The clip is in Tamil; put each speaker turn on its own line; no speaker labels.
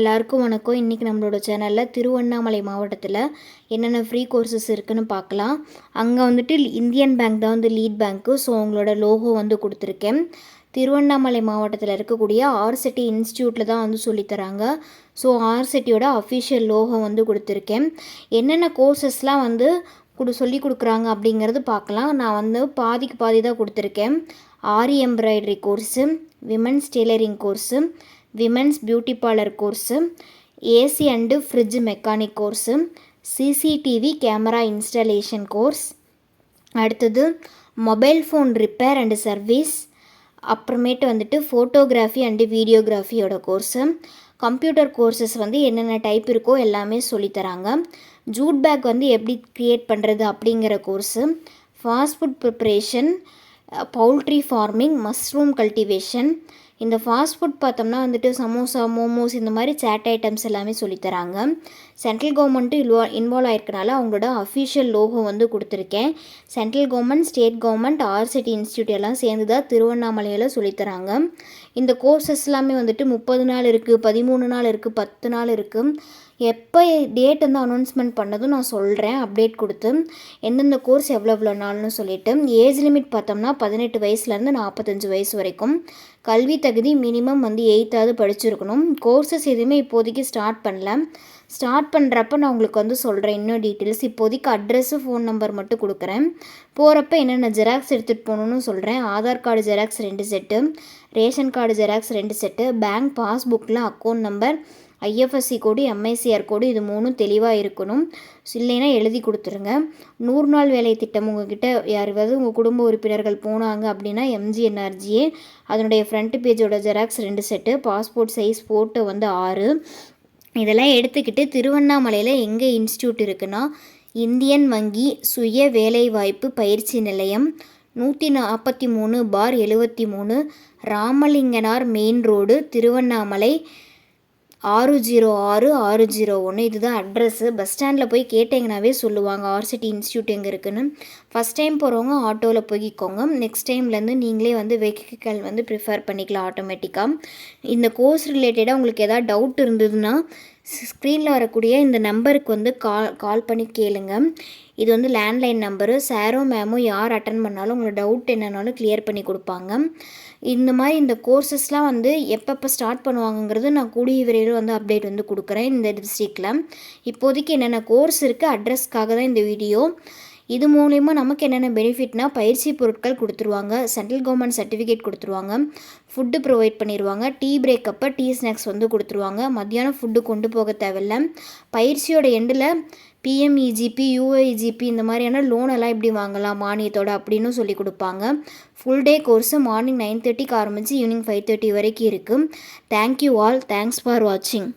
எல்லாருக்கும் வணக்கம். இன்றைக்கி நம்மளோட சேனலில் திருவண்ணாமலை மாவட்டத்தில் என்னென்ன ஃப்ரீ கோர்சஸ் இருக்குதுன்னு பார்க்கலாம். அங்கே வந்துட்டு இந்தியன் பேங்க் தான் வந்து லீட் பேங்க்கு ஸோ அவங்களோட லோகோ வந்து கொடுத்துருக்கேன். திருவண்ணாமலை மாவட்டத்தில் இருக்கக்கூடிய ஆர்சிட்டி இன்ஸ்டியூட்டில் தான் வந்து சொல்லித்தராங்க ஸோ ஆர்சிட்டியோட அஃபிஷியல் லோகோ வந்து கொடுத்துருக்கேன். என்னென்ன கோர்சஸ்லாம் வந்து கொடு சொல்லி கொடுக்குறாங்க அப்படிங்கிறது பார்க்கலாம். நான் வந்து பாதிக்கு பாதி தான் கொடுத்துருக்கேன். Aari embroidery course women's tailoring course women's beauty parlour course AC and fridge mechanic course CCTV camera installation course. அடுத்தது mobile phone repair and service. அப்புறமேட்டு வந்துட்டு ஃபோட்டோகிராஃபி அண்டு வீடியோகிராஃபியோட கோர்ஸு. கம்ப்யூட்டர் கோர்சஸ் வந்து என்னென்ன டைப் இருக்கோ எல்லாமே சொல்லித்தராங்க. ஜூட் பேக் வந்து எப்படி க்ரியேட் பண்ணுறது அப்படிங்கிற course. Fast food preparation poultry farming mushroom cultivation இந்த ஃபாஸ்ட் ஃபுட் பார்த்தோம்னா வந்துட்டு சமோசா மோமோஸ் இந்த மாதிரி சேட் ஐட்டம்ஸ் எல்லாமே சொல்லித்தராங்க. சென்ட்ரல் கவர்மெண்ட்டு இல்வா இன்வால்வ் ஆயிருக்கனால அவங்களோட அஃபிஷியல் லோகோ வந்து கொடுத்துருக்கேன். Central government state government RSETI institute எல்லாம் சேர்ந்து தான் திருவண்ணாமலையில் சொல்லித்தராங்க. இந்த கோர்சஸ் எல்லாமே வந்துட்டு முப்பது நாள் இருக்குது பதிமூணு நாள் இருக்குது பத்து நாள் இருக்குது எப்போ டேட் வந்து அனௌன்ஸ்மெண்ட் பண்ணதும் நான் சொல்கிறேன் அப்டேட் கொடுத்து எந்தெந்த கோர்ஸ் எவ்வளோ எவ்வளோ நாள்னு சொல்லிவிட்டு ஏஜ் லிமிட் பார்த்தோம்னா பதினெட்டு வயசுலேருந்து நாற்பத்தஞ்சு வயசு வரைக்கும். கல்வி தகுதி மினிமம் வந்து எயித்தாவது படிச்சிருக்கணும். கோர்சஸ் எதுவுமே இப்போதைக்கு ஸ்டார்ட் பண்ணல. ஸ்டார்ட் பண்ணுறப்ப நான் உங்களுக்கு வந்து சொல்கிறேன் இன்னும் டீட்டெயில்ஸ் இப்போதைக்கு அட்ரெஸ்ஸு ஃபோன் நம்பர் மட்டும் கொடுக்குறேன். போகிறப்ப என்னென்ன ஜெராக்ஸ் எடுத்துகிட்டு போகணுன்னு சொல்கிறேன் ஆதார் கார்டு ஜெராக்ஸ் ரெண்டு செட்டு ரேஷன் கார்டு ஜெராக்ஸ் ரெண்டு set bank பாஸ்புக்கில் account number IFSC code MICR code இது மூணும் தெளிவாக இருக்கணும். இல்லைன்னா எழுதி கொடுத்துருங்க. நூறு நாள் வேலை திட்டம் உங்ககிட்ட யாராவது உங்கள் குடும்ப உறுப்பினர்கள் போனாங்க அப்படின்னா எம்ஜிஎன்ஆர்ஜிஏ அதனுடைய ஃப்ரண்ட் பேஜோட ஜெராக்ஸ் ரெண்டு செட்டு பாஸ்போர்ட் சைஸ் ஃபோட்டோ வந்து ஆறு. இதெல்லாம் எடுத்துக்கிட்டு திருவண்ணாமலையில் எங்கே இன்ஸ்டியூட் இருக்குன்னா இந்தியன் வங்கி சுய வேலைவாய்ப்பு பயிற்சி நிலையம் நூற்றி நாற்பத்தி மூணு பார் எழுபத்தி மூணு ராமலிங்கனார் மெயின் ரோடு திருவண்ணாமலை ஆறு ஜீரோ ஆறு ஆறு ஜீரோ ஒன்று. இதுதான் அட்ரஸ்ஸு. பஸ் ஸ்டாண்டில் போய் கேட்டிங்கனாவே சொல்லுவாங்க ஆர்சிட்டி இன்ஸ்டியூட் எங்கே இருக்குன்னு. ஃபஸ்ட் டைம் போகிறவங்க ஆட்டோவில் போய்க்கோங்க. நெக்ஸ்ட் டைம்லேருந்து நீங்களே வந்து வெஹிக்கல் வந்து ப்ரிஃபர் பண்ணிக்கலாம் ஆட்டோமேட்டிக்காக இந்த கோர்ஸ் ரிலேட்டடாக உங்களுக்கு எதாவது டவுட் இருந்ததுன்னா ஸ்க்ரீனில் வரக்கூடிய இந்த நம்பருக்கு வந்து கால் கால் பண்ணி கேளுங்க. இது வந்து லேண்ட்லைன் நம்பரு. சாரோ மேமும் யார் அட்டன் பண்ணாலும் உங்களோட டவுட் என்னன்னாலும் கிளியர் பண்ணி கொடுப்பாங்க. இந்த மாதிரி இந்த கோர்சஸ்லாம் வந்து எப்பப்போ ஸ்டார்ட் பண்ணுவாங்கங்கிறது நான் கூடிய விரைவில் வந்து அப்டேட் வந்து கொடுக்குறேன் இந்த டிஸ்ட்ரிக்டில் இப்போதைக்கு என்னென்ன கோர்ஸ் இருக்குது அட்ரஸ்க்காக தான் இந்த வீடியோ இது மூலயமா நமக்கு என்னென்ன பெனிஃபிட்னா பயிற்சி பொருட்கள் கொடுத்துருவாங்க சென்ட்ரல் கவர்மெண்ட் சர்டிஃபிகேட் கொடுத்துருவாங்க ஃபுட்டு ப்ரொவைட் பண்ணிடுவாங்க டீ பிரேக் அப்போ டீ ஸ்நாக்ஸ் வந்து கொடுத்துருவாங்க. மத்தியானம் ஃபுட்டு கொண்டு போக தேவையில்ல. பயிற்சியோட எண்டில் பிஎம்இஜிபி யூஐஜிபி இந்த மாதிரியான லோன் எல்லாம் எப்படி வாங்கலாம் மானியத்தோட அப்படின்னு சொல்லி கொடுப்பாங்க. Full day course morning nine தேர்ட்டிக்கு ஆரம்பித்து ஈவினிங் ஃபைவ் தேர்ட்டி வரைக்கும் இருக்குது தேங்க்யூ ஆல் தேங்க்ஸ் ஃபார் வாட்சிங்